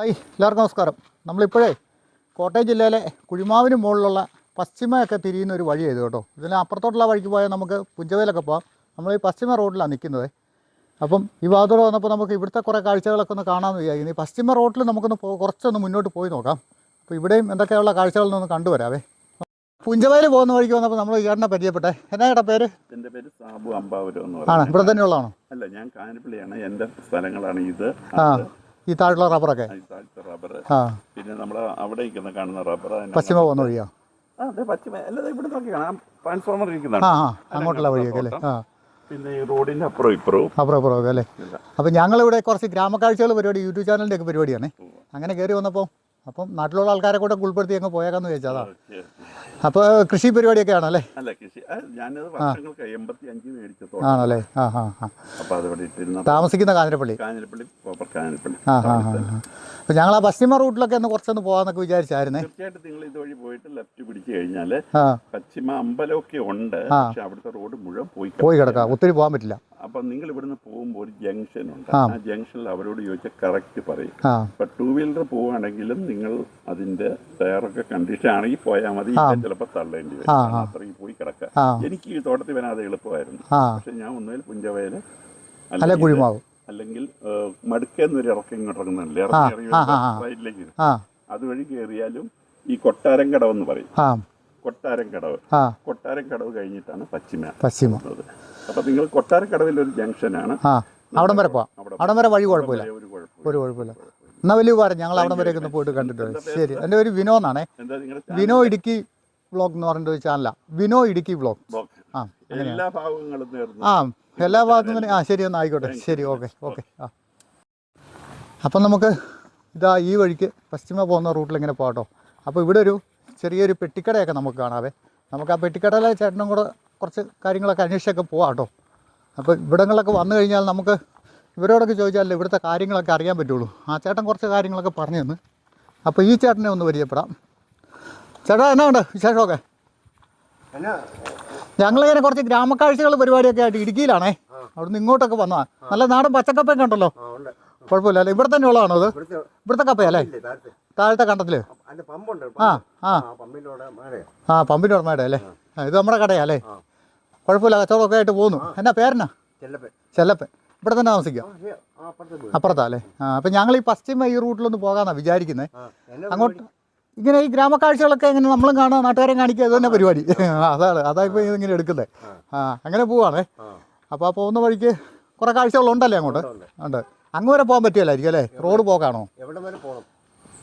Hi എല്ലാവർക്കും നമസ്കാരം. നമ്മളിപ്പോഴേ കോട്ടയം ജില്ലയിലെ കുഴിമാവിന് മുകളിലുള്ള പശ്ചിമയൊക്കെ തിരിയുന്ന ഒരു വഴി ചെയ്തു കേട്ടോ. ഇതിന് അപ്പുറത്തോട്ടുള്ള വഴിക്ക് പോയാൽ നമുക്ക് പുഞ്ചവയിലൊക്കെ പോകാം നമ്മൾ ഈ പശ്ചിമ റോഡിലാണ് നിൽക്കുന്നത്. അപ്പം ഈ ഭാഗത്തോടെ വന്നപ്പോൾ നമുക്ക് ഇവിടുത്തെ കുറേ കാഴ്ചകളൊക്കെ ഒന്ന് കാണാമെന്ന് വിചാരിക്കുന്നു. ഈ പശ്ചിമ റോഡിൽ നമുക്കൊന്ന് കുറച്ചൊന്ന് മുന്നോട്ട് പോയി നോക്കാം. അപ്പോൾ ഇവിടെയും എന്തൊക്കെയുള്ള ഒന്ന് കണ്ടുവരാവേ. പുഞ്ചവയിൽ പോകുന്ന വഴിക്ക് വന്നപ്പോൾ നമ്മൾ ചേട്ടനെ പരിചയപ്പെട്ടെ. എന്നാ ചേട്ടാ പേര്? എന്റെ പേര് സാബു അമ്പാവരം എന്ന് ആണ്? ഇവിടെ തന്നെയുള്ളതാണോ? അല്ല ഞാൻ കാഞ്ഞിരപ്പള്ളിയാണ്. എന്റെ സ്ഥലങ്ങളാണ് ഇത്. ആ. ഈ താഴെയുള്ള റബ്ബറൊക്കെ? ഈ താഴത്തെ റബ്ബർ ആ. പിന്നെ നമ്മൾ അവിടെ ഇരിക്കുന്ന കാണുന്ന റബ്ബർ പശ്ചിമ പോകുന്ന വഴിയോ? ആ പശ്ചിമ അല്ല ഇവിടെ നോക്കി കാണാം. ട്രാൻസ്ഫോമർ ആ ഇരിക്കുന്നതാണ് ആ അങ്ങോട്ടുള്ള വഴിയൊക്കെ അല്ലേ? ആ. പിന്നെ ഈ ഇപ്പുറവും. അപ്പുറം അപ്പുറം അല്ലേ. അപ്പം ഞങ്ങളിവിടെ കുറച്ച് ഗ്രാമക്കാഴ്ചകൾ പരിപാടി യൂട്യൂബ് ചാനലിന്റെ ഒക്കെ പരിപാടിയാണ്. അങ്ങനെ കയറി വന്നപ്പോൾ അപ്പം നാട്ടിലുള്ള ആൾക്കാരെ കൂടെ ഉൾപ്പെടുത്തി അങ്ങ് പോയേക്കാന്ന് ചോദിച്ചാ അതാ. അപ്പോൾ കൃഷി പരിപാടിയൊക്കെ ആണല്ലേ അല്ല കൃഷി ആ, ഞാനത് വർഷങ്ങൾക്ക് എൺപത്തി അഞ്ച് മേടിച്ച ആണല്ലേ? ആ ആ ആ. അപ്പോൾ അതവിടെ ഇട്ടിരുന്ന താമസിക്കുന്ന കാഞ്ഞിരപ്പള്ളി? കാഞ്ഞിരപ്പള്ളി പ്രോപ്പർ കാഞ്ഞിരപ്പള്ളി. ആ ആ ആ. അപ്പം ഞങ്ങൾ ആ പശ്ചിമ റൂട്ടിലൊക്കെ ഒന്ന് കുറച്ചൊന്ന് പോകാമെന്നൊക്കെ വിചാരിച്ചായിരുന്നേ. തീർച്ചയായിട്ടും നിങ്ങൾ ഇതുവഴി പോയിട്ട് ലെഫ്റ്റ് പിടിച്ചു കഴിഞ്ഞാൽ ആ. പശ്ചിമ അമ്പലമൊക്കെ ഉണ്ട് പക്ഷെ അവിടുത്തെ റോഡ് മുഴുവൻ പോയി പോയി കിടക്കാം. ഒത്തിരി പോകാൻ പറ്റില്ല. അപ്പൊ നിങ്ങൾ ഇവിടുന്ന് പോകുമ്പോൾ ഒരു ജംഗ്ഷൻ ഉണ്ട്. ആ. ജംഗ്ഷനിൽ അവരോട് ചോദിച്ചാൽ കറക്റ്റ് പറയും. അപ്പൊ ഇപ്പൊ ടൂ വീലർ പോവാണെങ്കിലും നിങ്ങൾ അതിന്റെ ടയറൊക്കെ കണ്ടീഷൻ ആണെങ്കിൽ പോയാൽ മതി. ചിലപ്പോൾ തള്ളേണ്ടി വരും. ആ, കാരണം ആ. അത്രയും പോയി കിടക്കാം ആ. എനിക്ക് ഈ തോട്ടത്തിൽ വരാതെ എളുപ്പമായിരുന്നു. ആ. പക്ഷെ ഞാൻ ഒന്നുകിൽ പുഞ്ചവയൽ അല്ല കുഴിമാവ്. അല്ലെങ്കിൽ മടുക്കെന്നൊരു ഇറക്കം ഇങ്ങോട്ട് ഇറങ്ങുന്നില്ലേ ഇറക്കി ഇറങ്ങി അതുവഴി കയറിയാലും ഈ കൊട്ടാരം കടവ് എന്ന് പറയും. കൊട്ടാരം കടവ്. കൊട്ടാരം കടവ് കഴിഞ്ഞിട്ടാണ് പശ്ചിമ പശ്ചിമ. അപ്പൊ നിങ്ങൾ കൊട്ടാരം കടവിൽ ഒരു ജംഗ്ഷനാണ് അവിടം വരെ പോവാം. അവിടെ വരെ വഴി കുഴപ്പമില്ല. ഒരു കുഴപ്പമില്ല. കുഴപ്പമില്ല. വലിയ ഉപകാരം. ഞങ്ങൾ അവിടം വരെ ഒന്ന് പോയിട്ട് കണ്ടിട്ട് ശരി. എന്റെ ഒരു വിനോ എന്നാണേ. വിനോ ഇടുക്കി ബ്ലോഗ് എന്ന് പറഞ്ഞിട്ട് ഒരു ചാനലാണ് വിനോ ഇടുക്കി ബ്ലോഗ്. ആ എല്ലാ ഭാഗങ്ങളും നേർന്നു. ആ. എല്ലാ ഭാഗത്തും തന്നെ ആ ശരി എന്നാൽ ആയിക്കോട്ടെ. ശരി ഓക്കെ ഓക്കെ ആ. അപ്പം നമുക്ക് ഇതാ ഈ വഴിക്ക് പശ്ചിമ പോകുന്ന റൂട്ടിൽ ഇങ്ങനെ പോകട്ടോ അപ്പോൾ ഇവിടെ ഒരു ചെറിയൊരു പെട്ടിക്കടയൊക്കെ നമുക്ക് കാണാവേ. നമുക്ക് ആ പെട്ടിക്കടയിലെ ചേട്ടനും കൂടെ കുറച്ച് കാര്യങ്ങളൊക്കെ അന്വേഷിച്ചൊക്കെ പോകാട്ടോ കേട്ടോ. അപ്പോൾ ഇവിടങ്ങളൊക്കെ വന്നു കഴിഞ്ഞാൽ നമുക്ക് ഇവരോടൊക്കെ ചോദിച്ചാലേ ഇവിടുത്തെ കാര്യങ്ങളൊക്കെ അറിയാൻ പറ്റുള്ളൂ. ആ ചേട്ടൻ കുറച്ച് കാര്യങ്ങളൊക്കെ പറഞ്ഞു തന്നു. അപ്പോൾ ഈ ചേട്ടനെ ഒന്ന് പരിചയപ്പെടാം. ചേട്ടാ എന്നാ ഉണ്ട് വിശേഷമൊക്കെ? ഞങ്ങളിങ്ങനെ കുറച്ച് ഗ്രാമക്കാഴ്ചകൾ പരിപാടിയൊക്കെ ആയിട്ട് ഇടുക്കിയിലാണേ. അവിടുന്ന് ഇങ്ങോട്ടൊക്കെ വന്നതാ നല്ല നാടൻ പച്ചക്കപ്പയൊക്കെ കണ്ടല്ലോ? കുഴപ്പമില്ല അല്ലേ ഇവിടെ തന്നെ ഉള്ളതാണോ അത്? ഇവിടുത്തെ കപ്പയല്ലേ? താഴത്തെ. കണ്ടത്തിൽ? ആ ആ ആ. പമ്പിന്റെ ഉടമയുടെ അല്ലേ ഇത് നമ്മുടെ കടയാ അല്ലേ കുഴപ്പമില്ല കച്ചവടമൊക്കെ ആയിട്ട് പോകുന്നു. എന്നാ പേരെന്നാ? ചെല്ലപ്പൻ. ഇവിടെ തന്നെ താമസിക്കാം അപ്പുറത്തെ അല്ലേ? ആ അപ്പം ഞങ്ങൾ ഈ പശ്ചിമ ഈ റൂട്ടിലൊന്ന് പോകാമെന്നാണ് വിചാരിക്കുന്നത് അങ്ങോട്ട് ഇങ്ങനെ ഈ ഗ്രാമക്കാഴ്ചകളൊക്കെ ഇങ്ങനെ നമ്മളും കാണുക നാട്ടുകാരെ കാണിക്കുക അത് തന്നെ പരിപാടി അതാണ്. അതാ ഇപ്പോൾ ഇങ്ങനെ എടുക്കുന്നത് ആ അങ്ങനെ പോവാണേ. അപ്പോൾ ആ പോകുന്ന വഴിക്ക് കുറേ കാഴ്ചകളുണ്ടല്ലേ അങ്ങോട്ട്? ഉണ്ട്. അങ്ങ് വരെ പോകാൻ പറ്റിയല്ലായിരിക്കും അല്ലേ? റോഡ് പോക്കാണോ? എവിടെ വരെ പോകണം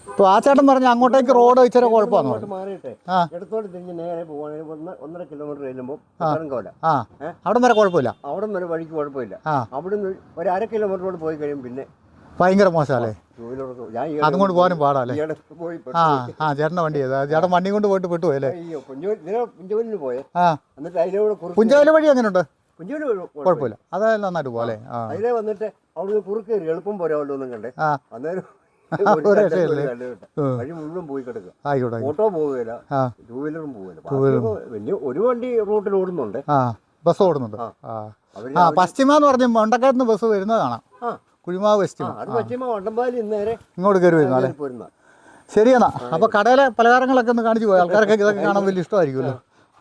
ഇപ്പോൾ ആ ചേട്ടൻ പറഞ്ഞു അങ്ങോട്ടേക്ക് റോഡ് ഇച്ചിരി കുഴപ്പമാണ്? തിരിഞ്ഞ് നേരെ പോവാണെങ്കിൽ ഒന്നര കിലോമീറ്റർ ചെല്ലുമ്പോൾ ആ? അവിടെ വരെ കുഴപ്പമില്ല? അവിടെ വരെ വഴിക്ക് കുഴപ്പമില്ല. അവിടുന്ന് ഒരു അര കിലോമീറ്ററോട് പോയി കഴിയുമ്പോൾ പിന്നെ ഭയങ്കര മോശമല്ലേ അതും കൊണ്ട് പോകാനും പാടാല്ലേ. ആ ആ ചേട്ടന്റെ വണ്ടി ചെയ്താ ചേട്ടൻ വണ്ടി കൊണ്ട് പോയിട്ട് പെട്ടു പോയല്ലേ? പുഞ്ചവല വഴി എങ്ങനെയുണ്ട് ഉണ്ട് കുഴപ്പമില്ല. അതായത് നന്നായിട്ട് പോലെ അതിലെ വന്നിട്ട് അവിടുന്ന് കുറുക്ക് എളുപ്പം പോരാമല്ലോ ഒന്നും കണ്ടേ. അന്നേരം. വഴി മുഴുവൻ പോയി കിടക്കുക. ഓട്ടോ പോവുകയില്ല. ആ. ടൂ വീലറും പോവില്ല വലിയ ഒരു വണ്ടി റൂട്ടിൽ ഓടുന്നുണ്ട്. ബസ് ഓടുന്നുണ്ട്. പശ്ചിമ എന്ന് പറഞ്ഞ മണ്ടക്കയത്ത് നിന്ന് ബസ് വരുന്നത് കാണാം. കുഴിമാവ് വണ്ടമ്പാലി ഇന്നേരെ ഇങ്ങോട്ട് കയറി വരുന്നു അല്ലേ? ശരിയെന്നാ. അപ്പോൾ കടയിലെ പലഹാരങ്ങളൊക്കെ ഒന്ന് കാണിച്ചു പോയി. ആൾക്കാരൊക്കെ ഇതൊക്കെ കാണാൻ വലിയ ഇഷ്ടമായിരിക്കുമല്ലോ.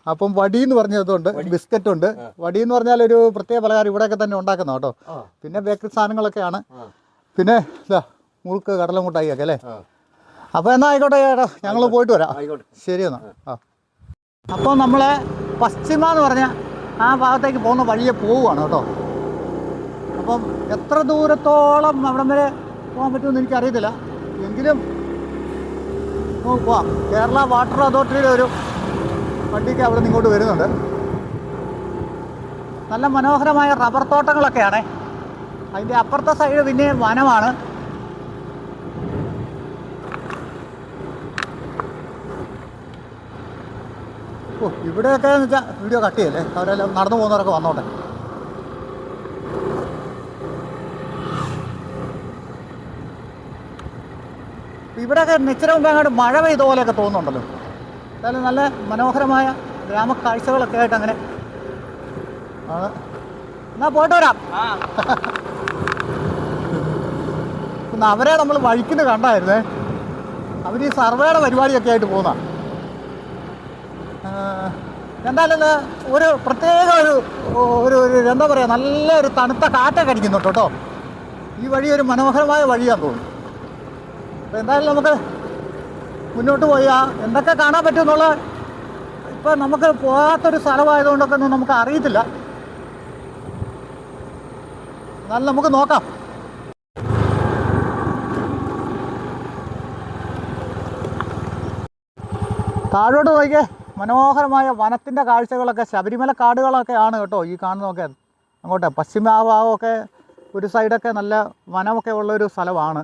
അപ്പം വടി എന്ന് പറഞ്ഞതുണ്ട് ബിസ്ക്കറ്റ് ഉണ്ട് വടി എന്ന് പറഞ്ഞാൽ ഒരു പ്രത്യേക പലഹാരം ഇവിടെയൊക്കെ തന്നെ ഉണ്ടാക്കുന്ന കേട്ടോ. പിന്നെ ബേക്കറി സാധനങ്ങളൊക്കെയാണ്. പിന്നെ ഇതാ മുറുക്ക് കടല ഒക്കെ അല്ലേ? അപ്പൊ അപ്പോൾ എന്നാ ആയിക്കോട്ടെ ചേട്ടാ ഞങ്ങൾ പോയിട്ട് വരാം. ശരി എന്നാ ആ. അപ്പോൾ നമ്മൾ പശ്ചിമ എന്ന് പറഞ്ഞ ആ ഭാഗത്തേക്ക് പോകുന്ന വഴിയെ പോവുകയാണ് കേട്ടോ. അപ്പം എത്ര ദൂരത്തോളം അവിടം വരെ പോകാൻ പറ്റുമെന്ന് എനിക്കറിയത്തില്ല. എങ്കിലും പോവാം കേരള വാട്ടർ അതോറിറ്റിയുടെ ഒരു വണ്ടിക്ക് അവിടെ നിന്ന് ഇങ്ങോട്ട് വരുന്നുണ്ട്. നല്ല മനോഹരമായ റബ്ബർ തോട്ടങ്ങളൊക്കെയാണ്. അതിന്റെ അപ്പുറത്തെ സൈഡ് പിന്നെ വനമാണ്. ഓ ഇവിടെയൊക്കെ എന്ന് വെച്ചാൽ വീഡിയോ കട്ട് ചെയ്യല്ലേ? അവരെല്ലാം നടന്നു പോകുന്നവരൊക്കെ വന്നോട്ടെ. ഇവിടെയൊക്കെ നിശ്ചല മുമ്പ് അങ്ങോട്ട് മഴ പെയ്ത പോലെയൊക്കെ തോന്നുന്നുണ്ടല്ലോ. എന്തായാലും നല്ല മനോഹരമായ ഗ്രാമക്കാഴ്ചകളൊക്കെ ആയിട്ട് അങ്ങനെ ആണ് എന്നാ പോയിട്ട് വരാം. പിന്നെ അവരെ നമ്മൾ വഴിക്കുന്ന കണ്ടായിരുന്നേ. അവർ ഈ സർവേയുടെ പരിപാടിയൊക്കെ ആയിട്ട് പോകുന്ന എന്തായാലും ഒരു പ്രത്യേക ഒരു ഒരു ഒരു എന്താ പറയുക നല്ല ഒരു തണുത്ത കാറ്റൊക്കെ അടിക്കുന്നുണ്ട് കേട്ടോ. ഈ വഴി ഒരു മനോഹരമായ വഴിയാണെന്ന് തോന്നുന്നു. അപ്പോൾ എന്തായാലും നമുക്ക് മുന്നോട്ട് പോയി. ആ എന്തൊക്കെ കാണാൻ പറ്റുമെന്നുള്ള ഇപ്പം നമുക്ക് പോകാത്തൊരു സ്ഥലമായതുകൊണ്ടൊക്കെ ഒന്നും നമുക്ക് അറിയത്തില്ല. എന്നാലും നമുക്ക് നോക്കാം. താഴോട്ട് നോക്കിയേ മനോഹരമായ വനത്തിന്റെ കാഴ്ചകളൊക്കെ ശബരിമല കാടുകളൊക്കെ ആണ് കേട്ടോ ഈ കാണുന്നതൊക്കെ. അങ്ങോട്ട് പശ്ചിമ ഭാഗമൊക്കെ ഒരു സൈഡൊക്കെ നല്ല വനമൊക്കെ ഉള്ളൊരു സ്ഥലമാണ്.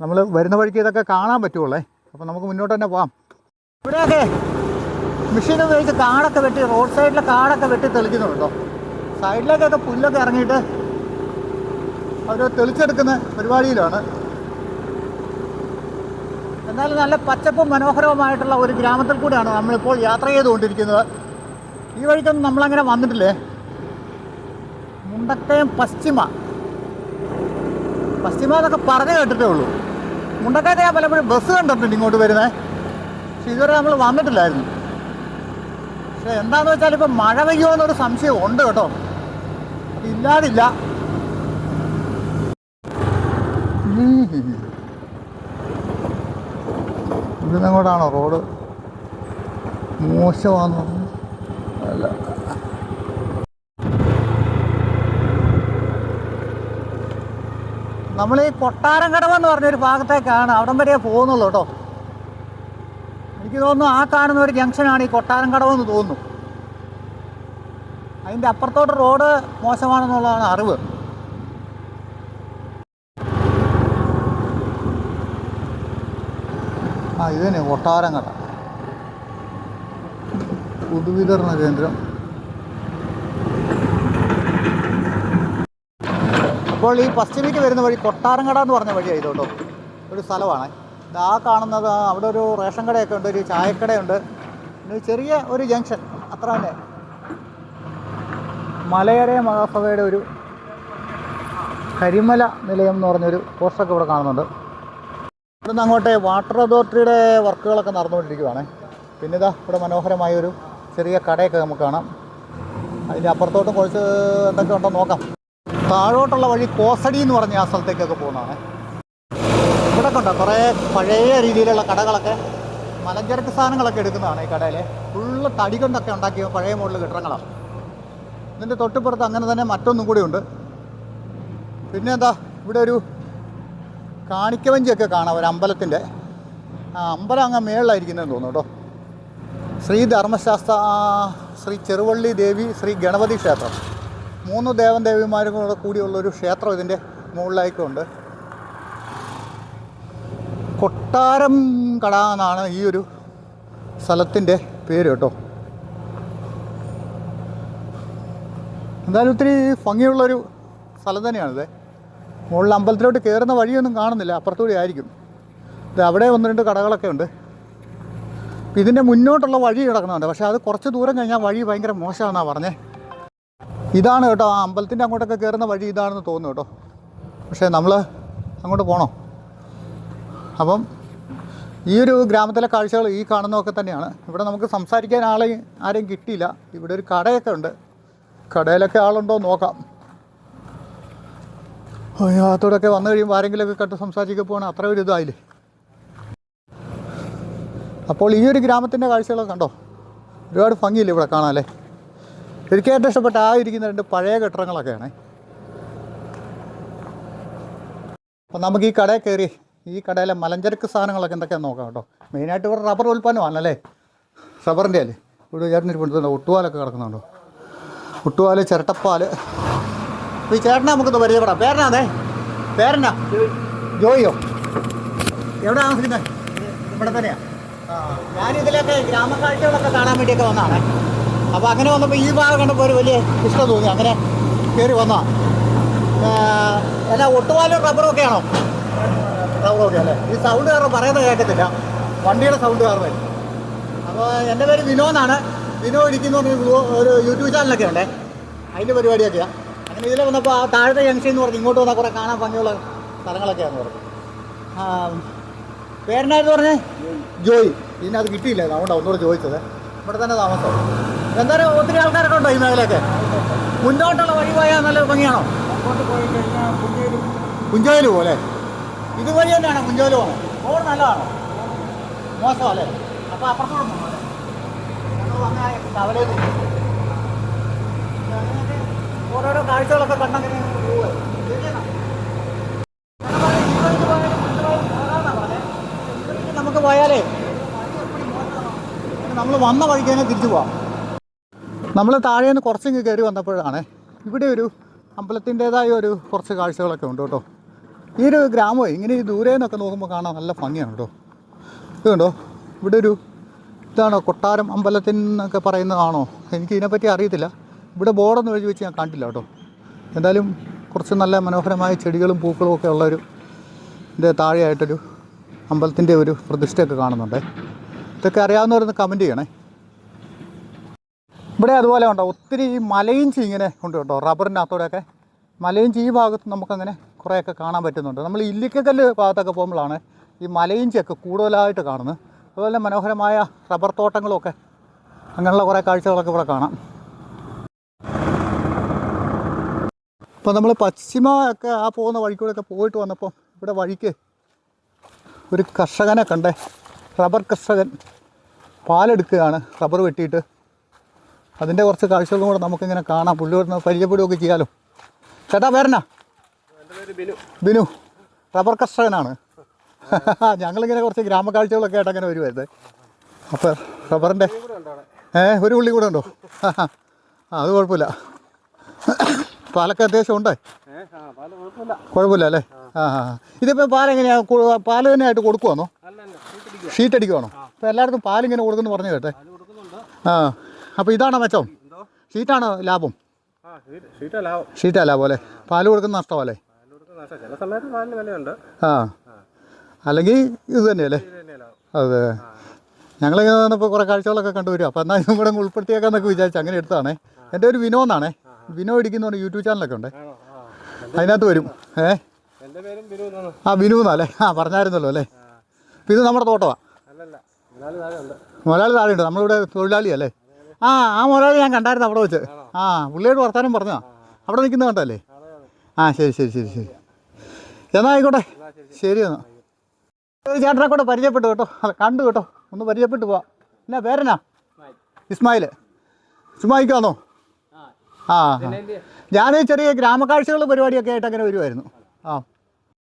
നമ്മൾ വരുന്ന വഴിക്ക് ഇതൊക്കെ കാണാൻ പറ്റുള്ളേ അപ്പോൾ നമുക്ക് മുന്നോട്ട് തന്നെ പോകാം ഇവിടെയൊക്കെ മെഷീൻ ഉപയോഗിച്ച് കാടൊക്കെ വെട്ടി റോഡ് സൈഡിലെ കാടൊക്കെ വെട്ടി തെളിക്കുന്നുണ്ടോ സൈഡിലേക്കൊക്കെ പുല്ലൊക്കെ ഇറങ്ങിയിട്ട് അവർ തെളിച്ചെടുക്കുന്ന പരിപാടിയിലാണ്. എന്നാലും നല്ല പച്ചപ്പും മനോഹരവുമായിട്ടുള്ള ഒരു ഗ്രാമത്തിൽ കൂടെയാണ് നമ്മളിപ്പോൾ യാത്ര ചെയ്തുകൊണ്ടിരിക്കുന്നത്. ഈ വഴിക്കൊന്നും നമ്മളങ്ങനെ വന്നിട്ടില്ലേ? മുണ്ടക്കയം പശ്ചിമ. പശ്ചിമ എന്നൊക്കെ പറഞ്ഞു കേട്ടിട്ടേ ഉള്ളൂ. മുണ്ടക്കയത്തെ ഞാൻ പലപ്പോഴും ബസ് കണ്ടിട്ടുണ്ട് ഇങ്ങോട്ട് വരുന്നത് പക്ഷെ ഇതുവരെ നമ്മൾ വന്നിട്ടില്ലായിരുന്നു. പക്ഷെ എന്താണെന്ന് വെച്ചാൽ ഇപ്പം മഴ പെയ്യുമോ എന്നൊരു സംശയം ഉണ്ട് കേട്ടോ. ഇല്ലാതില്ല. ഇവിടുന്ന് അങ്ങോട്ടാണോ റോഡ്? മോശമാണെന്ന് അല്ല. നമ്മൾ ഈ കൊട്ടാരം കടവ് എന്ന് പറഞ്ഞൊരു ഭാഗത്തേക്കാണ് അവിടം വരെ പോകുന്നുള്ളൂ കേട്ടോ. എനിക്ക് തോന്നുന്നു ആ കാണുന്ന ഒരു ജംഗ്ഷനാണ് ഈ കൊട്ടാരം എന്ന് തോന്നുന്നു. അതിന്റെ അപ്പുറത്തോട്ട് റോഡ് മോശമാണെന്നുള്ളതാണ് അറിവ്. ആ ഇത് തന്നെ കൊട്ടാരം കട പൊതുവിതരണ കേന്ദ്രം. അപ്പോൾ ഈ പശ്ചിമയ്ക്ക് വരുന്ന വഴി കൊട്ടാരങ്കട എന്ന് പറഞ്ഞ വഴി കേട്ടോ ഒരു സ്ഥലമാണ്. ആ കാണുന്നത് അവിടെ ഒരു റേഷൻ കടയൊക്കെ ഉണ്ട് ഒരു ചായക്കടയുണ്ട്. പിന്നെ ചെറിയ ഒരു ജംഗ്ഷൻ അത്ര തന്നെ. മലയര മഹാസഭയുടെ ഒരു കരിമല നിലയം എന്ന് പറഞ്ഞൊരു പോസ്റ്ററൊക്കെ ഇവിടെ കാണുന്നുണ്ട്. ഇവിടുന്ന് അങ്ങോട്ട് വാട്ടർ അതോറിറ്റിയുടെ വർക്കുകളൊക്കെ നടന്നുകൊണ്ടിരിക്കുകയാണ് പിന്നെ ഇതാ ഇവിടെ മനോഹരമായ ഒരു ചെറിയ കടയൊക്കെ നമുക്ക് കാണാം. അതിന്റെ അപ്പുറത്തോട്ടും കുറച്ച് എന്തൊക്കെ ഉണ്ടോ നോക്കാം. താഴോട്ടുള്ള വഴി കോസടി എന്ന് പറഞ്ഞ ആ സ്ഥലത്തേക്കൊക്കെ പോകുന്നതാണ്. ഇവിടെ കണ്ടോ കുറേ പഴയ രീതിയിലുള്ള കടകളൊക്കെ മലഞ്ചരക്ക് സാധനങ്ങളൊക്കെ എടുക്കുന്നതാണ് ഈ കടയിൽ ഫുള്ള് തടി കൊണ്ടൊക്കെ ഉണ്ടാക്കിയ പഴയ മോഡൽ കെട്ടിടങ്ങളാണ്. ഇതിന്റെ തൊട്ടുപുറത്ത് അങ്ങനെ തന്നെ മറ്റൊന്നും കൂടി ഉണ്ട്. പിന്നെ എന്താ ഇവിടെ ഒരു കാണിക്കവഞ്ചിയൊക്കെ കാണാം ഒരു അമ്പലത്തിന്റെ ആ അമ്പലം അങ്ങ് മേളിലായിരിക്കുന്നതെന്ന് തോന്നുന്നു കേട്ടോ. ശ്രീ ധർമ്മശാസ്ത്ര ശ്രീ ചെറുവള്ളി ദേവി ശ്രീ ഗണപതി ക്ഷേത്രം. മൂന്ന് ദേവൻ ദേവിമാരും കൂടെ കൂടിയുള്ള ഒരു ക്ഷേത്രം ഇതിന്റെ മുകളിലായിക്കൊണ്ട്. കൊട്ടാരം കട എന്നാണ് ഈ ഒരു സ്ഥലത്തിന്റെ പേര് കേട്ടോ. എന്തായാലും ഒത്തിരി ഭംഗിയുള്ളൊരു സ്ഥലം തന്നെയാണിത് മുകളിൽ അമ്പലത്തിലോട്ട് കയറുന്ന വഴിയൊന്നും കാണുന്നില്ല അപ്പുറത്തൂടെ ആയിരിക്കും. ഇത് അവിടെ ഒന്ന് രണ്ട് കടകളൊക്കെ ഉണ്ട്. ഇതിന്റെ മുന്നോട്ടുള്ള വഴി കിടക്കുന്നുണ്ട് പക്ഷേ അത് കുറച്ച് ദൂരം കഴിഞ്ഞാൽ വഴി ഭയങ്കര മോശമാണെന്നാണ് പറഞ്ഞേ. ഇതാണ് കേട്ടോ ആ അമ്പലത്തിന്റെ അങ്ങോട്ടൊക്കെ കയറുന്ന വഴി ഇതാണെന്ന് തോന്നുന്നു കേട്ടോ. പക്ഷേ നമ്മൾ അങ്ങോട്ട് പോകണോ അപ്പം ഈ ഒരു ഗ്രാമത്തിലെ കാഴ്ചകൾ ഈ കാണുന്നതൊക്കെ തന്നെയാണ്. ഇവിടെ നമുക്ക് സംസാരിക്കാൻ ആളെ ആരെയും കിട്ടിയില്ല. ഇവിടെ ഒരു കടയൊക്കെ ഉണ്ട്. കടയിലൊക്കെ ആളുണ്ടോ നോക്കാം. അതോടൊക്കെ വന്നു കഴിയുമ്പോൾ ആരെങ്കിലുമൊക്കെ കണ്ട് സംസാരിക്കുക പോകണം അത്ര ഒരു ഇതായില്ലേ? അപ്പോൾ ഈ ഒരു ഗ്രാമത്തിന്റെ കാഴ്ചകളൊക്കെ കണ്ടോ? ഒരുപാട് ഭംഗിയില്ലേ ഇവിടെ കാണാനല്ലേ എനിക്ക് ഏറ്റവും ഇഷ്ടപ്പെട്ട ആ ഇരിക്കുന്ന രണ്ട് പഴയ കെട്ടിടങ്ങളൊക്കെയാണ്. അപ്പം നമുക്ക് ഈ കടയിൽ കയറി ഈ കടയിലെ മലഞ്ചരക്ക് സാധനങ്ങളൊക്കെ എന്തൊക്കെയാണെന്ന് നോക്കാം കേട്ടോ. മെയിനായിട്ട് ഇവിടെ റബ്ബർ ഉൽപ്പന്നമാണല്ലേ? റബ്ബറിന്റെ അല്ലേ? ഇവിടെ ചേട്ടനിരിപ്പുണ്ട് ഒട്ടുപാലൊക്കെ കിടക്കുന്നുണ്ടോ ഒട്ടുപാൽ ചിരട്ടപ്പാൽ. അപ്പോൾ ഈ ചേട്ടനെ നമുക്കൊന്ന് പരിചയപ്പെടാം. പേരനാ അതെ പേരനാ ജോയിയോ? എവിടെ താമസിക്കുന്നത്? ഇവിടെ തന്നെയാ? ആ ഞാനിതിലൊക്കെ ഗ്രാമക്കാഴ്ചകളൊക്കെ കാണാൻ വേണ്ടിയൊക്കെ വന്നതാണ്. അപ്പോൾ അങ്ങനെ വന്നപ്പോൾ ഈ ഭാഗം കണ്ടപ്പോൾ ഒരു വലിയ ഇഷ്ടം തോന്നി. അങ്ങനെ കയറി വന്നാ. എന്നാ ഒട്ടുപാലും റബ്ബറും ഒക്കെ ആണോ? റബ്ബറൊക്കെ അല്ലേ? ഈ സൗണ്ട് കാരണം പറയുന്നത് കേൾക്കത്തില്ല വണ്ടിയുടെ സൗണ്ട് കാരണം. അപ്പോൾ എന്റെ പേര് വിനോദാണ് വിനോദ് ഇരിക്കുന്ന ഒരു യൂട്യൂബ് ചാനലൊക്കെ ഉണ്ടേ. അതിന്റെ പരിപാടിയൊക്കെയാണ് അങ്ങനെ ഇതിൽ വന്നപ്പോൾ ആ താഴത്തെ ജംഗ്ഷൻ എന്ന് പറഞ്ഞ്. ഇങ്ങോട്ട് വന്നാൽ കുറേ കാണാൻ ഭംഗിയുള്ള സ്ഥലങ്ങളൊക്കെയാണെന്ന് പറഞ്ഞു. പേരെന്നായിരുന്നു പറഞ്ഞേ? ജോയി. ഇതിനകത്ത് കിട്ടിയില്ല. അതുകൊണ്ടാണ് ഒന്നുകൂടെ ചോദിച്ചത്. ഇവിടെ തന്നെ താമസം. എന്തായാലും ഒത്തിരി ആൾക്കാരൊക്കെ ഉണ്ടോ ഈ മേഖലയൊക്കെ? മുന്നോട്ടുള്ള വഴി പോയാൽ നല്ല ഭംഗിയാണോ? കുഞ്ചോയിൽ പോലെ ഇതുവഴി തന്നെയാണോ കുഞ്ചോയിൽ പോകണം റോഡ് നല്ലതാണോ. മോശമല്ലേ? അപ്പോൾ അപ്പുറത്തോട്ട് പോകണം അല്ലേ? അപ്പൊ അങ്ങനെയൊക്കെ ഓരോരോ കാഴ്ചകളൊക്കെ കണ്ടങ്ങനെ നമുക്ക് പോയാലേ നമ്മൾ വന്ന വഴിക്ക് തന്നെ തിരിച്ചു പോവാം. നമ്മൾ താഴെ നിന്ന് കുറച്ചിങ്ങ് കയറി വന്നപ്പോഴാണ് ഇവിടെ ഒരു അമ്പലത്തിന്റെതായ ഒരു കുറച്ച് കാഴ്ചകളൊക്കെ ഉണ്ട് കേട്ടോ. ഈ ഒരു ഗ്രാമം ഇങ്ങനെ ഈ ദൂരെ നിന്നൊക്കെ നോക്കുമ്പോൾ കാണാൻ നല്ല ഭംഗിയാണ് കേട്ടോ. ഇതുണ്ടോ ഇവിടെ ഒരു ഇതാണോ കൊട്ടാരം അമ്പലത്തിൽ എന്നൊക്കെ പറയുന്നതാണോ? എനിക്ക് ഇതിനെപ്പറ്റി അറിയത്തില്ല. ഇവിടെ ബോർഡൊന്നും എഴുതി വെച്ച് ഞാൻ കണ്ടില്ല കേട്ടോ. എന്തായാലും കുറച്ച് നല്ല മനോഹരമായ ചെടികളും പൂക്കളും ഒക്കെ ഉള്ളൊരു ഇതിന്റെ താഴെയായിട്ടൊരു അമ്പലത്തിന്റെ ഒരു പ്രതിഷ്ഠയൊക്കെ കാണുന്നുണ്ട്. ഇതൊക്കെ അറിയാവുന്നവരൊന്ന് കമന്റ് ചെയ്യണേ. ഇവിടെ അതുപോലെ ഉണ്ടോ? ഒത്തിരി ഈ മലയിഞ്ചി ഇങ്ങനെ ഉണ്ട് കേട്ടോ റബ്ബറിന്റെ അകത്തോടെയൊക്കെ മലയിഞ്ചി ഈ ഭാഗത്ത് നമുക്കങ്ങനെ കുറേയൊക്കെ കാണാൻ പറ്റുന്നുണ്ട്. നമ്മൾ ഇല്ലിക്കക്കല്ല് ഭാഗത്തൊക്കെ പോകുമ്പോഴാണ് ഈ മലയിഞ്ചിയൊക്കെ കൂടുതലായിട്ട് കാണുന്നത്. അതുപോലെ മനോഹരമായ റബ്ബർ തോട്ടങ്ങളൊക്കെ അങ്ങനെയുള്ള കുറേ കാഴ്ചകളൊക്കെ ഇവിടെ കാണാം. ഇപ്പോൾ നമ്മൾ പശ്ചിമ ഒക്കെ ആ പോകുന്ന വഴിക്കൂടെയൊക്കെ പോയിട്ട് വന്നപ്പോൾ ഇവിടെ വഴിക്ക് ഒരു കർഷകനെ കണ്ടേ. റബ്ബർ കർഷകൻ പാലെടുക്കുകയാണ് റബ്ബർ വെട്ടിയിട്ട്. അതിന്റെ കുറച്ച് കാഴ്ചകളും കൂടെ നമുക്കിങ്ങനെ കാണാം. പുള്ളിയോട് പരിചയപ്പെടുകയൊക്കെ ചെയ്യാലോ. ചേട്ടാ പേരനാ ബിനു. റബ്ബർ കർഷകനാണ്. ഞങ്ങളിങ്ങനെ കുറച്ച് ഗ്രാമക്കാഴ്ചകളൊക്കെ ആയിട്ട് അങ്ങനെ വരുമായിരുന്നേ അപ്പോൾ റബ്ബറിന്റെ ഏ ഒരു പുള്ളി കൂടെ ഉണ്ടോ? ആ അത് കുഴപ്പമില്ല. പാലൊക്കെ അത്യാവശ്യം ഉണ്ടേ? കുഴപ്പമില്ല അല്ലേ? ആ ആ ഇതിപ്പോൾ പാലെങ്ങനെയാണ് പാൽ തന്നെ ആയിട്ട് കൊടുക്കുവാന്നോ? അല്ല അല്ല വീട്ടിലിരിക്കുക ഷീറ്റ് അടിക്കുവാണോ അപ്പോൾ എല്ലായിടത്തും പാലിങ്ങനെ കൊടുക്കുന്നു പറഞ്ഞു കേട്ടെ. ആ. അപ്പോൾ ഇതാണോ മെച്ചം? ഷീറ്റാണോ ലാഭം? ഷീറ്റ് ലാഭം. അല്ലേ? പാൽ കൊടുക്കുന്ന നഷ്ടമല്ലേ? ആ. അല്ലെങ്കിൽ ഇത് തന്നെയല്ലേ? അതെ. ഞങ്ങളിങ്ങനെ വന്നപ്പോൾ കുറേ കാഴ്ചകളൊക്കെ കണ്ടുവരും അപ്പോൾ എന്നാൽ ഇതും കൂടെ ഉൾപ്പെടുത്തിയേക്കാന്നൊക്കെ വിചാരിച്ചു അങ്ങനെ എടുത്താണേ എന്റെ ഒരു വിനോദാണേ വിനോ ഇടിക്കുന്ന ഒരു യൂട്യൂബ് ചാനലൊക്കെ ഉണ്ട്. അതിനകത്ത് വരും. ഏ? ആ ബിനു എന്നാണ്. ആ വിനു എന്നല്ലേ ആ പറഞ്ഞായിരുന്നല്ലോ അല്ലേ? ഇത് നമ്മുടെ തോട്ടമാണ് എന്നാലും മുതലാളി താഴെയുണ്ട്. നമ്മളിവിടെ തൊഴിലാളിയല്ലേ? ആ ആ മുതലാളി ഞാൻ കണ്ടായിരുന്നു അവിടെ വെച്ച്. ആ പുള്ളിയോട് വർത്താനം പറഞ്ഞോ അവിടെ നിൽക്കുന്ന കണ്ടല്ലേ ആ ശരി ശരി ശരി ശരി. എന്നാൽ ആയിക്കോട്ടെ. ശരി എന്നാൽ ഒരു ചേട്ടനെ കൂടെ പരിചയപ്പെട്ടു കേട്ടോ. അല്ല കണ്ടു കേട്ടോ. ഒന്ന് പരിചയപ്പെട്ടു പോവാം. എന്നാ പേരെന്നാ? ഇസ്മായിൽ. ഇസ്മായിക്കാന്നോ ആ ഞാൻ ചെറിയ ഗ്രാമക്കാഴ്ചകൾ പരിപാടിയൊക്കെ ആയിട്ട് അങ്ങനെ വരുമായിരുന്നു ആ.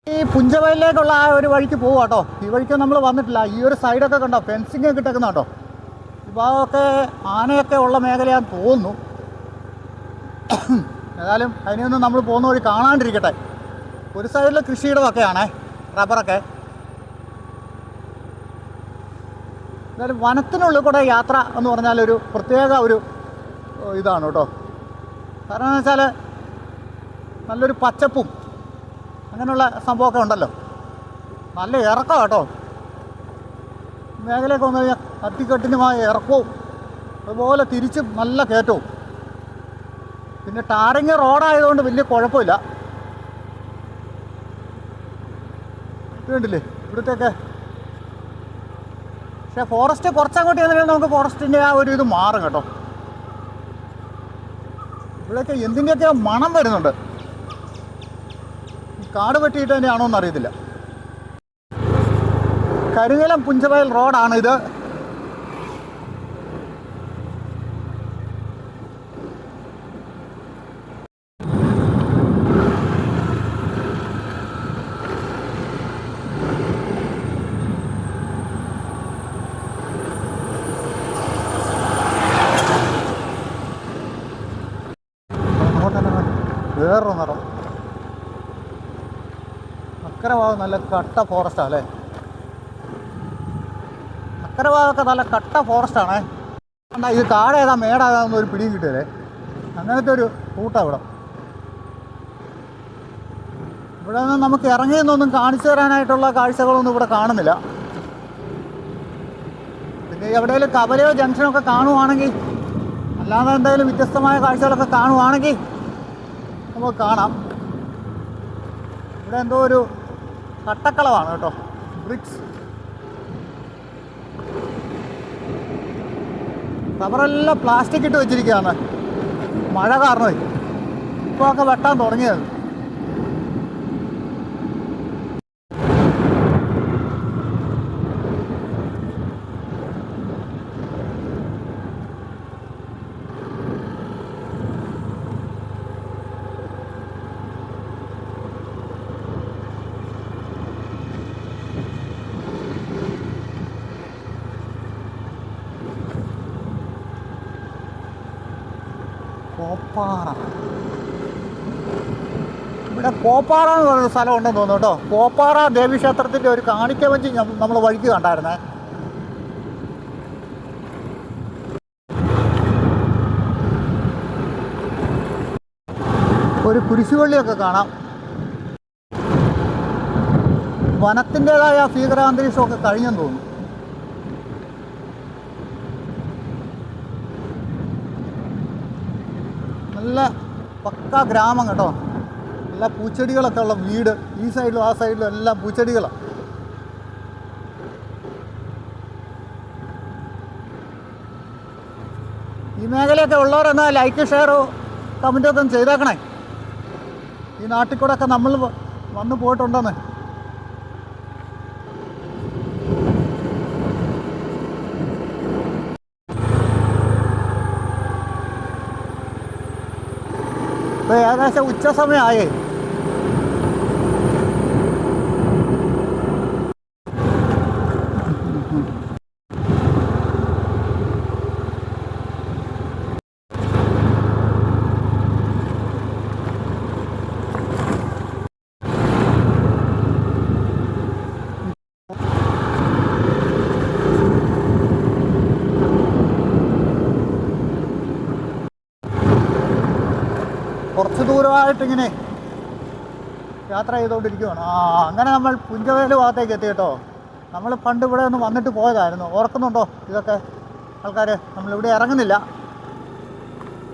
ഈ പുഞ്ചവയലിലേക്കുള്ള ആ ഒരു വഴിക്ക് പോവാം കേട്ടോ. ഈ വഴിക്ക് നമ്മൾ വന്നിട്ടില്ല. ഈ ഒരു സൈഡൊക്കെ കണ്ടോ? ഫെൻസിങ് കിട്ടേക്കുന്ന കേട്ടോ. ഈ ഭാഗമൊക്കെ ആനയൊക്കെ ഉള്ള മേഖലയാന്ന് തോന്നുന്നു. ഏതായാലും അതിനൊന്നും നമ്മൾ പോകുന്ന വഴി കാണാണ്ടിരിക്കട്ടെ. ഒരു സൈഡിൽ കൃഷിയിടമൊക്കെയാണേ റബ്ബറൊക്കെ. എന്നാലും വനത്തിനുള്ളിൽ കൂടെ യാത്ര എന്ന് പറഞ്ഞാൽ ഒരു പ്രത്യേക ഒരു ഇതാണ് കേട്ടോ. കാരണം വെച്ചാൽ നല്ലൊരു പച്ചപ്പും അങ്ങനെയുള്ള സംഭവമൊക്കെ ഉണ്ടല്ലോ. നല്ല ഇറക്കം കേട്ടോ. മേഖലയൊക്കെ വന്നു കഴിഞ്ഞാൽ കട്ടിക്കട്ടിനുമായ ഇറക്കവും? അതുപോലെ തിരിച്ചും നല്ല കയറ്റവും. പിന്നെ ടാറിങ് റോഡായതുകൊണ്ട് വലിയ കുഴപ്പമില്ല. കണ്ടില്ലേ? ഇവിടുത്തെയൊക്കെ പക്ഷേ ഫോറസ്റ്റ് കുറച്ചങ്ങോട്ട് ചെന്നാൽ നമുക്ക് ഫോറസ്റ്റിന്റെ ആ ഒരു ഇത് മാറും കേട്ടോ. ഇവിടെയൊക്കെ എന്തിന്റെയൊക്കെ മണം വരുന്നുണ്ട്. കാട് വെട്ടിയിട്ട് തന്നെയാണോ എന്ന് കരിനിലം പുഞ്ചവയൽ റോഡാണ് ഇത്. വേറൊരു നിറം. അക്കരെ ഭാഗം നല്ല കട്ട ഫോറസ്റ്റാണ് അല്ലേ? അക്കരെ നല്ല കട്ട ഫോറസ്റ്റാണേ എന്നാ ഇത് താഴെ ഏതാ മേടേതാന്ന് ഒരു പിടിയും കിട്ടിയല്ലേ അങ്ങനത്തെ ഒരു കൂട്ടാ ഇവിടെ. ഇവിടെ നിന്ന് നമുക്ക് ഇറങ്ങി നിന്നൊന്നും കാണിച്ചു തരാനായിട്ടുള്ള കാഴ്ചകളൊന്നും ഇവിടെ കാണുന്നില്ല. പിന്നെ എവിടെയെങ്കിലും കവലയോ ജംഗ്ഷനോ ഒക്കെ കാണുവാണെങ്കിൽ അല്ലാതെ എന്തെങ്കിലും വ്യത്യസ്തമായ കാഴ്ചകളൊക്കെ കാണുവാണെങ്കിൽ നമുക്ക് കാണാം. ഇവിടെ എന്തോ ഒരു കട്ടക്കളവാണ് കേട്ടോ. ബ്രിക്സ് റബ്ബറെല്ലാം പ്ലാസ്റ്റിക് ഇട്ട് വെച്ചിരിക്കുകയാണ്. മഴ കാരണമേ. ഇപ്പോൾ ഒക്കെ വെട്ടാൻ തുടങ്ങിയത്. കോപ്പാറ. ഇവിടെ കോപ്പാറ എന്ന് പറയുന്ന സ്ഥലം ഉണ്ടെന്ന് തോന്നുന്നു കേട്ടോ. കോപ്പാറ ദേവീക്ഷേത്രത്തിന്റെ ഒരു കാണിക്ക വഞ്ചി നമ്മൾ വഴിക്ക് കണ്ടായിരുന്നേ. ഒരു കുരിശുപള്ളിയൊക്കെ കാണാം. വനത്തിന്റെതായ ഭീകരാന്തരീക്ഷമൊക്കെ കഴിഞ്ഞെന്ന് തോന്നുന്നു നല്ല പക്ക ഗ്രാമം കേട്ടോ. എല്ലാ പൂച്ചെടികളൊക്കെ ഉള്ള വീട്. ഈ സൈഡിലും ആ സൈഡിലും എല്ലാം പൂച്ചെടികളാണ് ഈ മേഖലയൊക്കെ ഉള്ളവരെന്നാ ലൈക്ക് ഷെയറോ കമന്റൊക്കെ ഒന്ന് ചെയ്തേക്കണേ. ഈ നാട്ടിൽ കൂടെ ഒക്കെ നമ്മൾ വന്ന് പോയിട്ടുണ്ടെന്ന്. से उच्च समय आए। കുറച്ച് ദൂരമായിട്ടിങ്ങനെ യാത്ര ചെയ്തുകൊണ്ടിരിക്കുകയാണ് ആ അങ്ങനെ നമ്മൾ പുഞ്ചവേൽ ഭാഗത്തേക്ക് എത്തി കേട്ടോ. നമ്മൾ പണ്ട് ഇവിടെ ഒന്ന് വന്നിട്ട് പോയതായിരുന്നു. ഓർക്കുന്നുണ്ടോ? ഇതൊക്കെ ആൾക്കാർ നമ്മളിവിടെ ഇറങ്ങുന്നില്ല.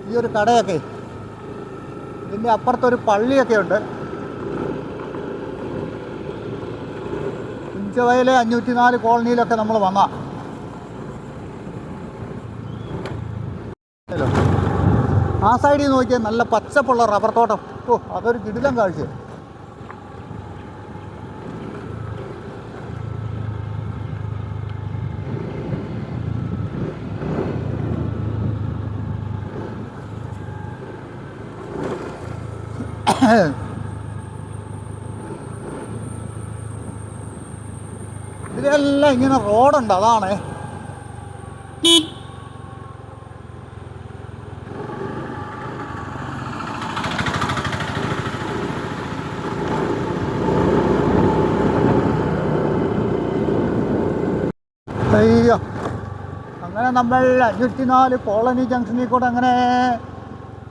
ഈ ഒരു കടയൊക്കെ ഇതിന്റെ അപ്പുറത്തൊരു പള്ളിയൊക്കെ ഉണ്ട്. പുഞ്ചവയലെ അഞ്ഞൂറ്റി നാല് കോളനിയിലൊക്കെ നമ്മൾ വന്നാ. ആ സൈഡിൽ നോക്കിയാൽ നല്ല പച്ചപ്പുള്ള റബ്ബർ തോട്ടം. ഓ അതൊരു കിടിലം കാഴ്ച. ഇതിലെല്ലാം ഇങ്ങനെ റോഡുണ്ട് അതാണ് അയ്യോ അങ്ങനെ നമ്മൾ അഞ്ഞൂറ്റി നാല് കോളനി ജംഗ്ഷനിൽ കൂടെ അങ്ങനെ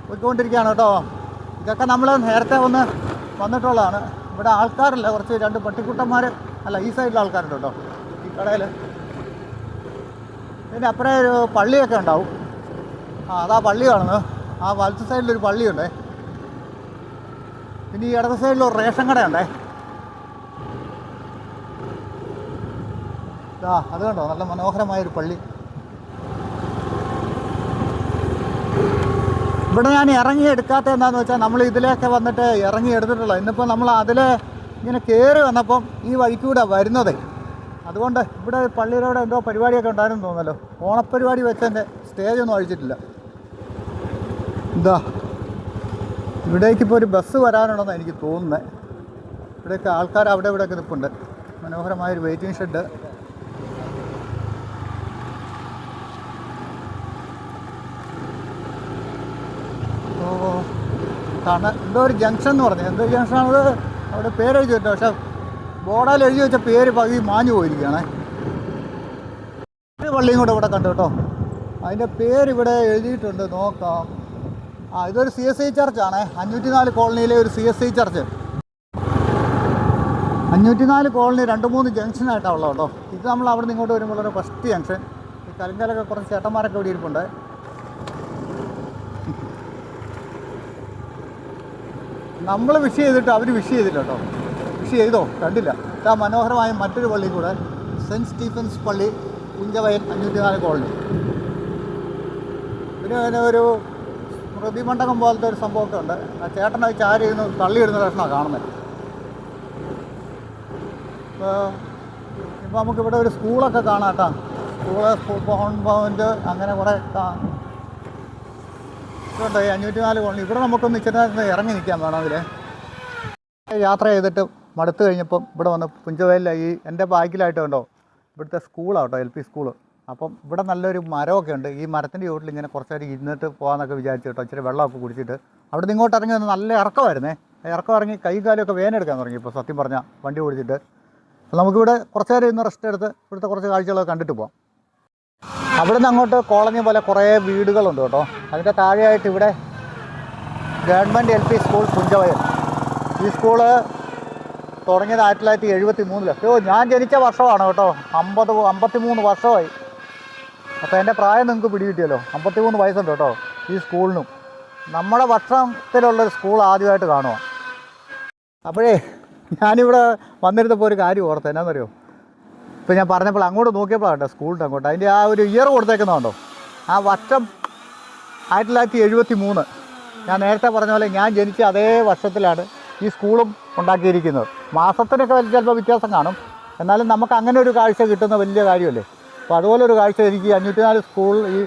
പോയിക്കൊണ്ടിരിക്കുകയാണ് കേട്ടോ. ഇതൊക്കെ നമ്മൾ നേരത്തെ ഒന്ന് വന്നിട്ടുള്ളതാണ്. ഇവിടെ ആൾക്കാരില്ല കുറച്ച് രണ്ട് പട്ടിക്കുട്ടന്മാർ അല്ല ഈ സൈഡിലെ ആൾക്കാരുണ്ട് കേട്ടോ. ഈ കടയിൽ ഇതിന്റെ അപ്പുറം ഒരു പള്ളിയൊക്കെ ഉണ്ടാവും. ആ അതാ പള്ളി കാണുന്നത്. ആ വലത്ത് സൈഡിലൊരു പള്ളിയുണ്ടേ. പിന്നെ ഈ ഇടത് സൈഡിൽ ഒരു റേഷൻ കടയുണ്ടേ. ആ അത് കണ്ടോ? നല്ല മനോഹരമായൊരു പള്ളി. ഇവിടെ ഞാൻ ഇറങ്ങി എടുക്കാത്ത എന്താണെന്ന് വെച്ചാൽ നമ്മൾ ഇതിലേക്ക് വന്നിട്ട് ഇറങ്ങി എടുത്തിട്ടുള്ളത് ഇന്നിപ്പോൾ നമ്മൾ അതിൽ ഇങ്ങനെ കയറി വന്നപ്പം ഈ വഴിക്കൂടെ വരുന്നത്. അതുകൊണ്ട് ഇവിടെ പള്ളിയിലൂടെ എന്തോ പരിപാടിയൊക്കെ ഉണ്ടായിരുന്നു തോന്നല്ലോ ഓണപ്പരിപാടി വെച്ചതിന്റെ സ്റ്റേജ് ഒന്നും അഴിച്ചിട്ടില്ല. എന്താ ഇവിടേക്ക് ഇപ്പോൾ ഒരു ബസ് വരാനുണ്ടെന്ന് എനിക്ക് തോന്നുന്നത് ഇവിടെയൊക്കെ ആൾക്കാർ അവിടെ ഇവിടെയൊക്കെ നിൽപ്പുണ്ട് മനോഹരമായൊരു വെയിറ്റിംഗ് ഷെഡ് ഓ കാണാൻ എന്തോ ഒരു ജംഗ്ഷൻ എന്ന് പറഞ്ഞു എന്തോ ജംഗ്ഷനാണത് അവിടെ പേരെഴുതി വെച്ചു പക്ഷെ ബോർഡാൽ എഴുതി വെച്ച പേര് പകുതി മാഞ്ഞു പോയിരിക്കുകയാണേ. പള്ളിയും കൂടെ ഇവിടെ കണ്ടു കേട്ടോ. അതിന്റെ പേരിവിടെ എഴുതിയിട്ടുണ്ട്. നോക്കാം. ആ ഇതൊരു സി എസ് ഐ ചർച്ചാണ് അഞ്ഞൂറ്റി നാല് കോളനിയിലെ ഒരു സി എസ് ഐ ചർച്ച് അഞ്ഞൂറ്റി നാല് കോളനി രണ്ട് മൂന്ന് ജംഗ്ഷനായിട്ടാണ് ഉള്ളത് കേട്ടോ. ഇത് നമ്മൾ അവിടെ നിന്ന് ഇങ്ങോട്ട് വരുമ്പോൾ ഒരു ഫസ്റ്റ് ജംഗ്ഷൻ ഈ കലങ്കലൊക്കെ കുറച്ച് ചേട്ടന്മാരൊക്കെ ഇവിടെ ഇരിപ്പുണ്ട്. നമ്മൾ വിഷ് ചെയ്തിട്ട് അവർ വിഷ് ചെയ്തില്ല കേട്ടോ. വിഷ് ചെയ്തോ? കണ്ടില്ല. ആ മനോഹരമായ മറ്റൊരു പള്ളി കൂടെ. സെന്റ് സ്റ്റീഫൻസ് പള്ളി കുഞ്ചവയൽ അഞ്ഞൂറ്റി നാല് കോളനി. പിന്നെ അതിന് ഒരു സ്മൃതിമണ്ഡപം പോലത്തെ ഒരു സംഭവമൊക്കെ ഉണ്ട്. ആ ചേട്ടനെ ചാരി ഇരുന്ന് തള്ളിയിടുന്ന ലക്ഷണമാണ് കാണുന്നത് ഇപ്പോൾ ഇപ്പോൾ നമുക്കിവിടെ ഒരു സ്കൂളൊക്കെ കാണാം കേട്ടോ. സ്കൂൾ സ്കൂൾ കോമ്പൗണ്ട് അങ്ങനെ കുറേ ഇതുണ്ട് അഞ്ഞൂറ്റി നാല് കോളനി. ഇവിടെ നമുക്കൊന്ന് ഇച്ചിരി ഇറങ്ങി നിൽക്കാൻ വേണം അതിൽ യാത്ര ചെയ്തിട്ട് മടുത്തു കഴിഞ്ഞപ്പം ഇവിടെ വന്ന് പുഞ്ചവയലിലെ ഈ എന്റെ ബാക്കിലായിട്ട് കണ്ടോ? ഇവിടുത്തെ കേട്ടോ എൽ പി സ്കൂൾ. അപ്പം ഇവിടെ നല്ലൊരു മരമൊക്കെ ഉണ്ട്. ഈ മരത്തിന്റെ ചുവട്ടിൽ ഇങ്ങനെ കുറച്ച് നേരം ഇരുന്നിട്ട് പോകാമെന്നൊക്കെ വിചാരിച്ചു കേട്ടോ. ഇച്ചിരി വെള്ളമൊക്കെ കുടിച്ചിട്ട്. അവിടെ ഇങ്ങോട്ട് ഇറങ്ങി വന്ന് നല്ല ഇറക്കമായിരുന്നേ. ഇറക്കം ഇറങ്ങി കൈ കാലമൊക്കെ വേനെടുക്കാൻ തുടങ്ങി ഇപ്പോൾ സത്യം പറഞ്ഞാൽ വണ്ടി ഓടിച്ചിട്ട്. നമുക്കിവിടെ കുറച്ച് നേരം ഇന്ന് റെസ്റ്റ് എടുത്ത് ഇവിടുത്തെ കുറച്ച് കാഴ്ചകളൊക്കെ കണ്ടിട്ട് പോകാം അവിടെ നിന്ന് അങ്ങോട്ട് കോളനി പോലെ കുറേ വീടുകളുണ്ട് കേട്ടോ. അതിന്റെ താഴെയായിട്ട് ഇവിടെ government L P school Punchavayal ഈ സ്കൂൾ തുടങ്ങിയത് ആയിരത്തി തൊള്ളായിരത്തി എഴുപത്തി മൂന്നിൽ അയ്യോ ഞാൻ ജനിച്ച വർഷമാണ് കേട്ടോ. അമ്പത് അമ്പത്തി മൂന്ന് വർഷമായി. അപ്പോൾ എന്റെ പ്രായം നിങ്ങൾക്ക് പിടികിട്ടിയല്ലോ. അമ്പത്തി മൂന്ന് വയസ്സുണ്ട് കേട്ടോ ഈ സ്കൂളിനും. നമ്മുടെ വർഷത്തിലുള്ളൊരു സ്കൂൾ ആദ്യമായിട്ട് കാണുക അപ്പോഴേ ഞാനിവിടെ വന്നിരുന്നപ്പോൾ ഒരു കാര്യം ഓർത്ത്. എന്നാന്നറിയോ? ഇപ്പോൾ ഞാൻ പറഞ്ഞപ്പോൾ അങ്ങോട്ട് നോക്കിയപ്പോഴാണ് സ്കൂളിന്റെ അങ്ങോട്ട്. അതിന്റെ ആ ഒരു ഇയർ കൊടുത്തേക്കുന്നുണ്ടോ ആ വർഷം ആയിരത്തി തൊള്ളായിരത്തി എഴുപത്തി മൂന്ന് ഞാൻ നേരത്തെ പറഞ്ഞ പോലെ ഞാൻ ജനിച്ച അതേ വർഷത്തിലാണ് ഈ സ്കൂളും ഉണ്ടാക്കിയിരിക്കുന്നത്. മാസത്തിനൊക്കെ വലിയ ചിലപ്പോൾ വ്യത്യാസം കാണും. എന്നാലും നമുക്ക് അങ്ങനെ ഒരു കാഴ്ച കിട്ടുന്ന വലിയ കാര്യമല്ലേ? അപ്പോൾ അതുപോലെ ഒരു കാഴ്ച എനിക്ക് അഞ്ഞൂറ്റി നാല് സ്കൂൾ ഈ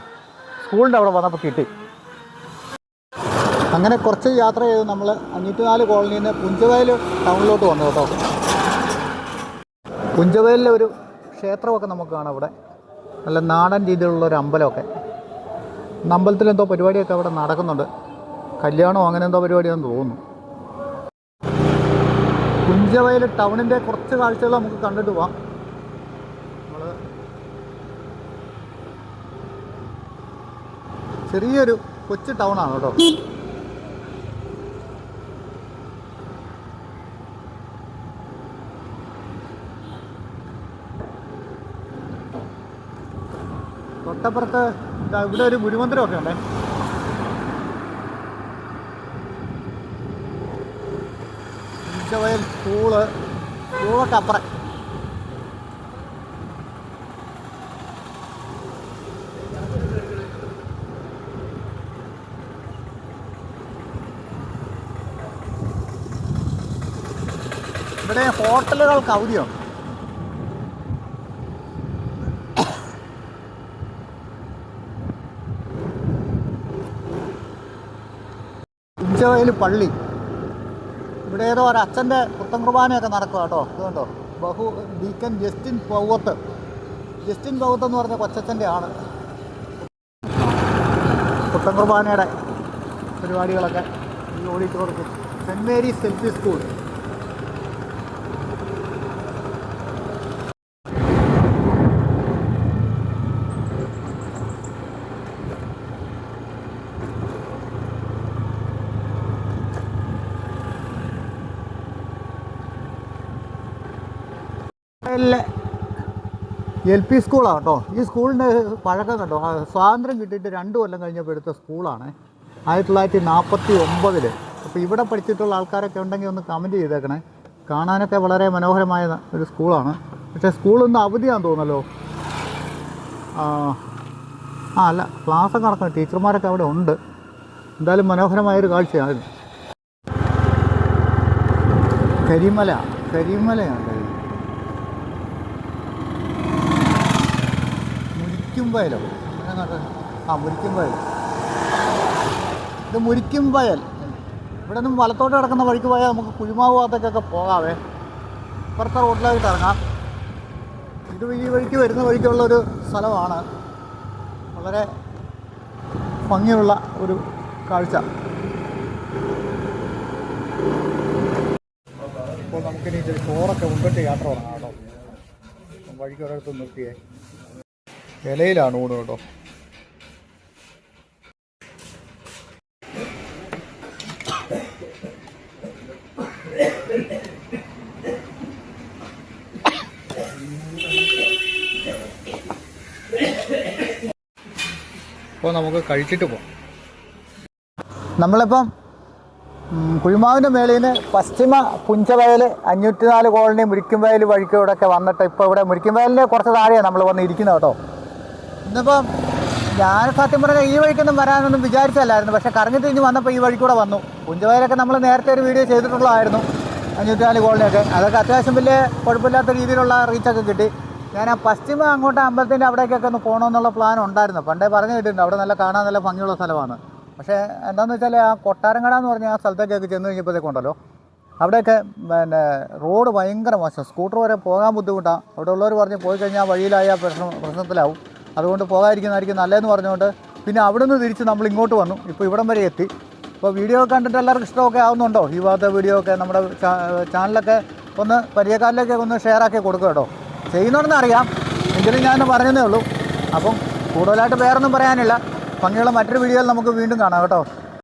സ്കൂളിന്റെ അവിടെ വന്നപ്പോൾ കിട്ടി. അങ്ങനെ കുറച്ച് യാത്ര ചെയ്ത് നമ്മൾ അഞ്ഞൂറ്റി നാല് കോളനിയിൽ നിന്ന് പുഞ്ചവയൽ ടൗണിലോട്ട് വന്നു കേട്ടോ. പുഞ്ചവയലിലെ ഒരു ക്ഷേത്രമൊക്കെ നമുക്ക് കാണാം ഇവിടെ. നല്ല നാടൻ രീതിയിലുള്ള ഒരു അമ്പലമൊക്കെ. അമ്പലത്തിൽ എന്തോ പരിപാടിയൊക്കെ അവിടെ നടക്കുന്നുണ്ട്. കല്യാണമോ അങ്ങനെ എന്തോ പരിപാടിയാണെന്ന് തോന്നുന്നു. കുഞ്ചവയൽ ടൗണിന്റെ കുറച്ച് കാഴ്ചകൾ നമുക്ക് കണ്ടിട്ട് പോവാം. നമ്മൾ ചെറിയൊരു കൊച്ചു ടൗണാണ് കേട്ടോ. തൊട്ടപ്പുറത്ത് ഇവിടെ ഒരു ഗുരുമന്ദിരമൊക്കെ ഉണ്ടേ. ഉച്ചവയൽ സ്കൂൾ സ്കൂളൊക്കെ അപ്പുറം. ഇവിടെ ഹോട്ടലുകൾക്ക് അവധിയാണ് ഉച്ചവയൽ പള്ളി. ഇവിടെ ഏതോ ഒരു അച്ഛന്റെ പുത്തൻ കുർബാനയൊക്കെ നടക്കുക കേട്ടോ. ഇതുകൊണ്ടോ ബഹു deacon Justin Pauvath. Justin Pauvath എന്ന് പറഞ്ഞ കൊച്ചച്ഛന്റെ ആണ്. പുത്തൻ കുർബാനയുടെ പരിപാടികളൊക്കെ ഈ ഓഡിറ്റോറിയത്തിൽ. Saint Mary's P school. L P സ്കൂളാണ് കേട്ടോ. ഈ സ്കൂളിന്റെ പഴക്കം കണ്ടോ? ആ, സ്വാതന്ത്ര്യം കിട്ടിയിട്ട് രണ്ട് കൊല്ലം കഴിഞ്ഞപ്പോൾ എടുത്ത സ്കൂളാണ്. ആയിരത്തി തൊള്ളായിരത്തി നാൽപ്പത്തി ഒമ്പതിൽ അപ്പോൾ ഇവിടെ പഠിച്ചിട്ടുള്ള ആൾക്കാരൊക്കെ ഉണ്ടെങ്കിൽ ഒന്ന് കമന്റ് ചെയ്തേക്കണേ. കാണാനൊക്കെ വളരെ മനോഹരമായ ഒരു സ്കൂളാണ്. പക്ഷേ സ്കൂളൊന്ന് അവധിയാന്ന് തോന്നല്ലോ ആ ആ അല്ല ക്ലാസ്സൊക്കെ നടക്കണം. ടീച്ചർമാരൊക്കെ അവിടെ ഉണ്ട്. എന്തായാലും മനോഹരമായൊരു കാഴ്ചയാണ് കരിമല കരിമലയാണ്. ഇത്. മുരിക്കുംവയലോ ആ മുരിക്കും വയൽ ഇത് മുരിക്കും വയൽ ഇവിടെ നിന്നും വലത്തോട്ട് കിടക്കുന്ന വഴിക്ക് പോയാൽ നമുക്ക് കുഴിമാവ് ഭാഗത്തേക്കൊക്കെ പോകാവേ. ഇപ്പുറത്തെ റോഡിലായിട്ട് ഇറങ്ങാം. ഇത് ഈ വഴിക്ക് വരുന്ന വഴിക്കുള്ളൊരു സ്ഥലമാണ്. വളരെ ഭംഗിയുള്ള ഒരു കാഴ്ച. ഇപ്പോൾ നമുക്കിനി ഇച്ചിരി ചോറൊക്കെ ഉണ്ടിട്ട് യാത്ര തുടങ്ങാം കേട്ടോ. വഴിക്ക് ഒരിടത്ത് നിർത്തിയേ. ഇലയിലാണ് ഊണ് കേട്ടോ. അപ്പോൾ നമുക്ക് കഴിച്ചിട്ട് പോകാം നമ്മളിപ്പം കുഴിമാവിന്റെ മേളിൽ നിന്ന് പശ്ചിമ പുഞ്ചവയൽ അഞ്ഞൂറ്റി നാല് കോളനി മുരിക്കുംവയൽ വഴിക്കൂടെയൊക്കെ വന്നിട്ട് ഇപ്പോൾ ഇവിടെ മുരിക്കുംവയലിന്റെ കുറച്ച് താഴെയാണ് നമ്മൾ വന്ന് ഇരിക്കുന്നത് കേട്ടോ. ഇന്നിപ്പം ഞാൻ സത്യം പറഞ്ഞാൽ ഈ വഴിക്കൊന്നും വരാനൊന്നും വിചാരിച്ചല്ലായിരുന്നു പക്ഷെ കറങ്ങി തിരിഞ്ഞ് വന്നപ്പോൾ ഈ വഴിക്കൂടെ വന്നു. പുഞ്ചവയലൊക്കെ നമ്മൾ നേരത്തെ ഒരു വീഡിയോ ചെയ്തിട്ടുള്ളതായിരുന്നു. അഞ്ഞൂറ്റിനാല് കോളനിയൊക്കെ. അതൊക്കെ അത്യാവശ്യം വലിയ കുഴപ്പമില്ലാത്ത രീതിയിലുള്ള റീച്ചൊക്കെ കിട്ടി. ഞാൻ ആ പശ്ചിമ അങ്ങോട്ട് അമ്പലത്തിന്റെ അവിടേക്കൊക്കെ ഒന്ന് പോകണമെന്നുള്ള പ്ലാൻ ഉണ്ടായിരുന്നു. പണ്ടേ പറഞ്ഞു കേട്ടിട്ടുണ്ട്. അവിടെ നല്ല കാണാൻ നല്ല ഭംഗിയുള്ള സ്ഥലമാണ്. പക്ഷേ എന്താണെന്ന് വെച്ചാൽ ആ കൊട്ടാരങ്കട എന്ന് പറഞ്ഞ ആ സ്ഥലത്തേക്കൊക്കെ ചെന്ന് കഴിഞ്ഞപ്പോഴത്തേക്കുണ്ടല്ലോ അവിടെയൊക്കെ പിന്നെ റോഡ് ഭയങ്കര മോശം. സ്കൂട്ടർ വരെ പോകാൻ ബുദ്ധിമുട്ടാണ് അവിടെ ഉള്ളവർ പറഞ്ഞ് പോയി കഴിഞ്ഞാൽ വഴിയിലായ പ്രശ്നം പ്രശ്നത്തിലാവും. അതുകൊണ്ട് പോകാതിരിക്കുന്നതായിരിക്കും നല്ലതെന്ന് പറഞ്ഞുകൊണ്ട് പിന്നെ അവിടെ നിന്ന് തിരിച്ച് നമ്മൾ ഇങ്ങോട്ട് വന്നു. ഇപ്പോൾ ഇവിടം വരെ എത്തി. ഇപ്പോൾ വീഡിയോ കണ്ടിട്ട് എല്ലാവർക്കും ഇഷ്ടമൊക്കെ ആവുന്നുണ്ടോ? ഈ ഭാഗത്തെ വീഡിയോ ഒക്കെ നമ്മുടെ ചാനലൊക്കെ ഒന്ന് പരിചയക്കാരിലേക്ക് ഒന്ന് ഷെയർ ആക്കി കൊടുക്കുക കേട്ടോ. ചെയ്യുന്നുണ്ടെന്ന് അറിയാം. എങ്കിലും ഞാൻ പറഞ്ഞതേ ഉള്ളൂ. അപ്പം കൂടുതലായിട്ട് വേറൊന്നും പറയാനില്ല. ഭംഗിയുള്ള മറ്റൊരു വീഡിയോയിൽ നമുക്ക് വീണ്ടും കാണാം കേട്ടോ.